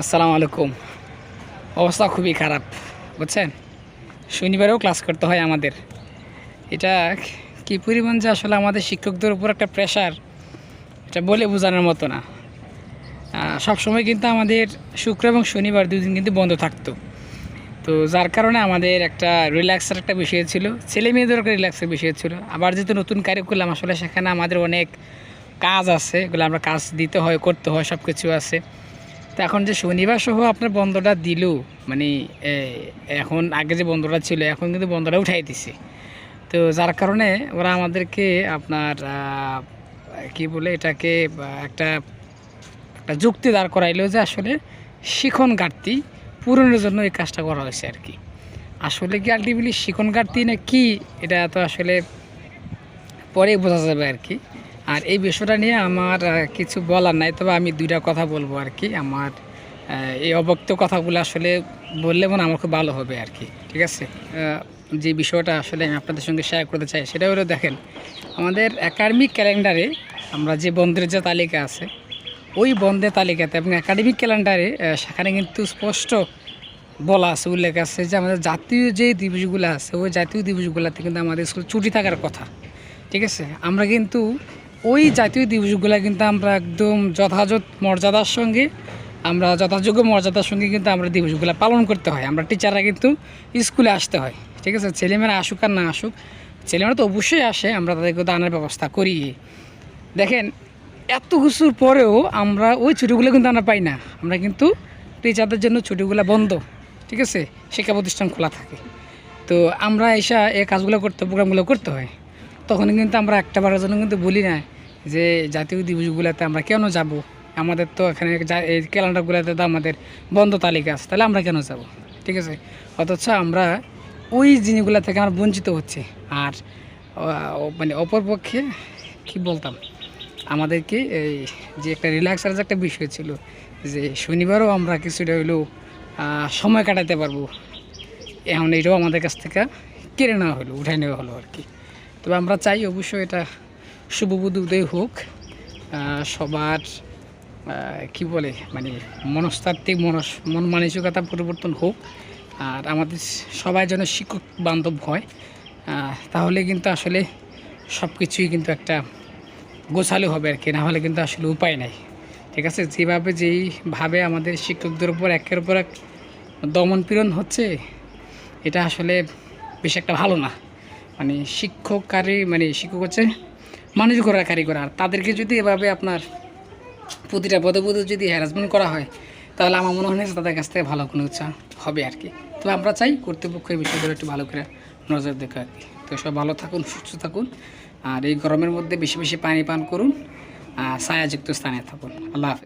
আসসালামু আলাইকুম। অবস্থা খুবই খারাপ, বুঝছেন? শনিবারেও ক্লাস করতে হয় আমাদের। এটা কী পরিমাণ যে আসলে আমাদের শিক্ষকদের উপর একটা প্রেশার এটা বলে বোঝানোর মতো না। সব সময় কিন্তু আমাদের শুক্র এবং শনিবার দুদিন কিন্তু বন্ধ থাকতো। তো যার কারণে আমাদের একটা রিল্যাক্সের একটা বিষয় ছিল, ছেলে মেয়েদের একটা রিল্যাক্সের বিষয় ছিল। আবার যেহেতু নতুন কারিকুলাম আসলে সেখানে আমাদের অনেক কাজ আছে, এগুলো আমরা কাজ দিতে হয়, করতে হয় সব কিছু আছে। তো এখন যে শনিবার সহ আপনার বন্ধটা দিল মানে এখন আগে যে বন্ধটা ছিল, এখন কিন্তু বন্ধটা উঠাই দিছে। তো যার কারণে ওরা আমাদেরকে আপনার কি বলে এটাকে একটা একটা যুক্তি দাঁড় করাইলো যে আসলে শিখন ঘাটতি পূরণের জন্য এই কাজটা করা হয়েছে আর কি। আসলে কি আলটিমেটলি শিখন ঘাটতি না কি, এটা তো আসলে পরে বোঝা যাবে আর কি। আর এই বিষয়টা নিয়ে আমার কিছু বলার নাই, তবে আমি দুইটা কথা বলব আর কি। আমার এই অবক্ত কথাগুলো আসলে বললে মনে আমার খুব ভালো হবে আর কি, ঠিক আছে? যে বিষয়টা আসলে আমি আপনাদের সঙ্গে শেয়ার করতে চাই, সেটা হলো দেখেন, আমাদের একাডেমিক ক্যালেন্ডারে আমরা যে বন্ধের যে তালিকা আছে, ওই বন্ধের তালিকাতে এবং একাডেমিক ক্যালেন্ডারে সেখানে কিন্তু স্পষ্ট বলা আছে, উল্লেখ আছে যে আমাদের জাতীয় যে দিবসগুলো আছে, ওই জাতীয় দিবসগুলোতে কিন্তু আমাদের স্কুল ছুটি থাকার কথা, ঠিক আছে? আমরা কিন্তু ওই জাতীয় দিবসগুলো কিন্তু আমরা একদম যথাযথ মর্যাদার সঙ্গে, আমরা যথাযোগ্য মর্যাদার সঙ্গে কিন্তু আমরা দিবসগুলো পালন করতে হয়। আমরা টিচাররা কিন্তু স্কুলে আসতে হয়। ঠিক আছে? ছেলেমেয়েরা আসুক আর না আসুক, ছেলেমেয়েরা তো অবশ্যই আসে, আমরা তাদেরকে দানের ব্যবস্থা করি। দেখেন, এত কিছুর পরেও আমরা ওই ছুটিগুলো কিন্তু আমরা পাই না। আমরা কিন্তু টিচারদের জন্য ছুটিগুলো বন্ধ। ঠিক আছে? শিক্ষা প্রতিষ্ঠান খোলা থাকে। তো আমরা এসা এই কাজগুলো করতে প্রোগ্রামগুলো করতে হয়। তখন কিন্তু আমরা একটা বারের জন্য কিন্তু বলি না যে জাতীয় দিবসগুলোতে আমরা কেন যাব? আমাদের তো এখানে এই ক্যালেন্ডারগুলোতে তো আমাদের বন্ধ তালিকা আছে, তাহলে আমরা কেন যাব? ঠিক আছে? অথচ আমরা ওই জিনিসগুলো থেকে আমরা বঞ্চিত হচ্ছে। আর মানে অপরপক্ষে কি বলতাম? আমাদেরকে এই যে একটা রিল্যাক্সের যে একটা বিষয় ছিল, যে শনিবারও আমরা কিছুটা হইলেও সময় কাটাতে পারব। এখন এটাও আমাদের কাছ থেকে কেড়ে নেওয়া হলো উঠে নেওয়া হলো আর কি। তবে আমরা চাই অবশ্যই এটা শুভবুদ্ধ উদয় হোক। সবার কি বলে মানে মনস্তাত্ত্বিক মনস, মন মানসিকতা পরিবর্তন হোক। আর আমাদের সবাই যেন শিক্ষক বান্ধব হয়। তাহলে কিন্তু আসলে সব কিছুই কিন্তু একটা গোছালো হবে আর কি, না হলে কিন্তু আসলে উপায় নাই। ঠিক আছে? যেভাবে যেইভাবে আমাদের শিক্ষকদের উপর একের উপর এক দমন পীড়ন হচ্ছে, এটা আসলে বেশ একটা ভালো না। মানে শিক্ষককারী মানে শিক্ষক হচ্ছে মানুষ করা কারিগর। আর তাদেরকে যদি এভাবে আপনার প্রতিটা পদে পদে যদি হ্যারাসমেন্ট করা হয়, তাহলে আমার মনে হয় তাদের কাছ থেকে ভালো কোনো ইচ্ছা হবে আর কি। তো আমরা চাই কর্তৃপক্ষ এই বিষয়গুলো একটু ভালো করে নজর দেখে আর কি। তো সব ভালো থাকুন, সুস্থ থাকুন, আর এই গরমের মধ্যে বেশি বেশি পানি পান করুন, আর ছায়াযুক্ত স্থানে থাকুন। আল্লাহ হাফেজ।